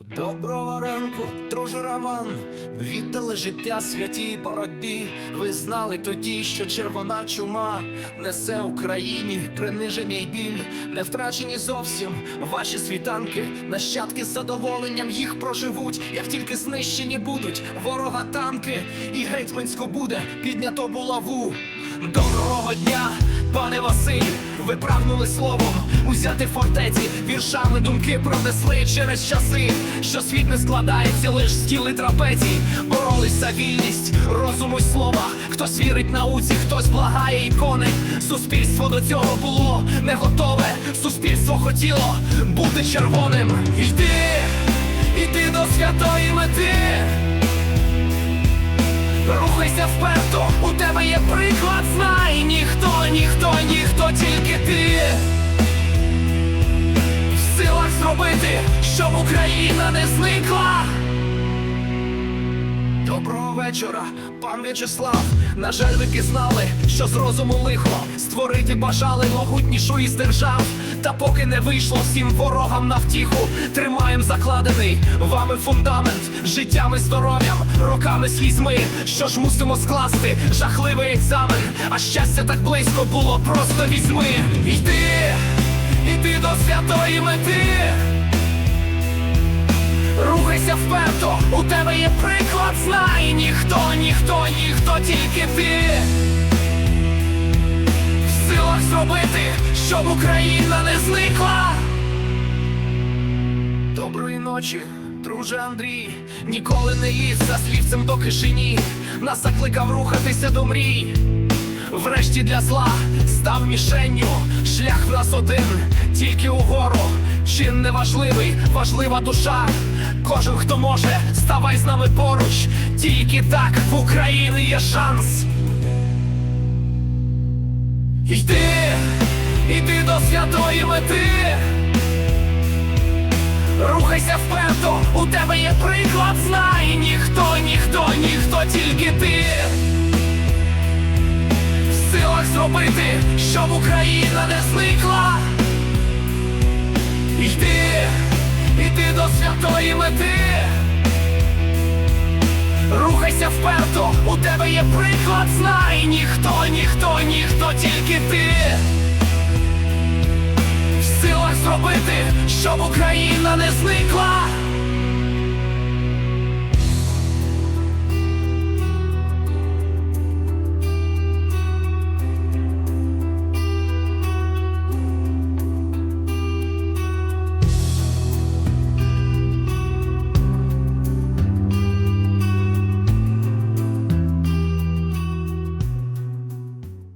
Доброго ранку, друже Роман, віддали життя святій боротьбі. Ви знали тоді, що червона чума несе Україні приниження й біль, не втрачені зовсім ваші світанки. Нащадки з задоволенням їх проживуть, як тільки знищені будуть ворога танки, і гетьманську буде піднято булаву. Доброго дня, пане Василь, ви прагнули словом узяти фортеці, віршами думки пронесли через часи, що світ не складається лиш з тіл і трапецій. Боролись за вільність, розуму й слова. Хтось вірить науці, хтось благає ікони. Суспільство до цього було не готове. Суспільство хотіло бути червоним. Йди Рухайся вперто, у тебе є приклад, знай ніхто, ніхто, ніхто, тільки ти в силах зробити, щоб Україна не зникла. Доброго вечора, пан В'ячеслав. На жаль, ви пізнали, що з розуму лихо створити бажали могутнішу із держав. Та поки не вийшло всім ворогам на втіху, тримаєм закладений вами фундамент, життям і здоров'ям, роками слізьми. Що ж мусимо скласти жахливий екзамен, а щастя так близько було, просто візьми. Йди, йди до святої мети. Рухайся вперто, у тебе є приклад, знай ніхто, ніхто, ніхто, тільки ти в силах зробити, щоб Україна не зникла. Доброї ночі, друже Андрій, ніколи не їсть за слівцем до кишені, нас закликав рухатися до мрій. Врешті для зла став мішенню, шлях в нас один, тільки угору. Чин не важливий, важлива душа. Кожен, хто може, ставай з нами поруч. Тільки так в Україні є шанс. Йди, йди до святої мети. Рухайся вперто, у тебе є приклад, знай ніхто, ніхто, ніхто, тільки ти в силах зробити, щоб Україна не зникла. Святої. Рухайся вперто, у тебе є приклад, знай ніхто, ніхто, ніхто, тільки ти в силах зробити, щоб Україна не зникла.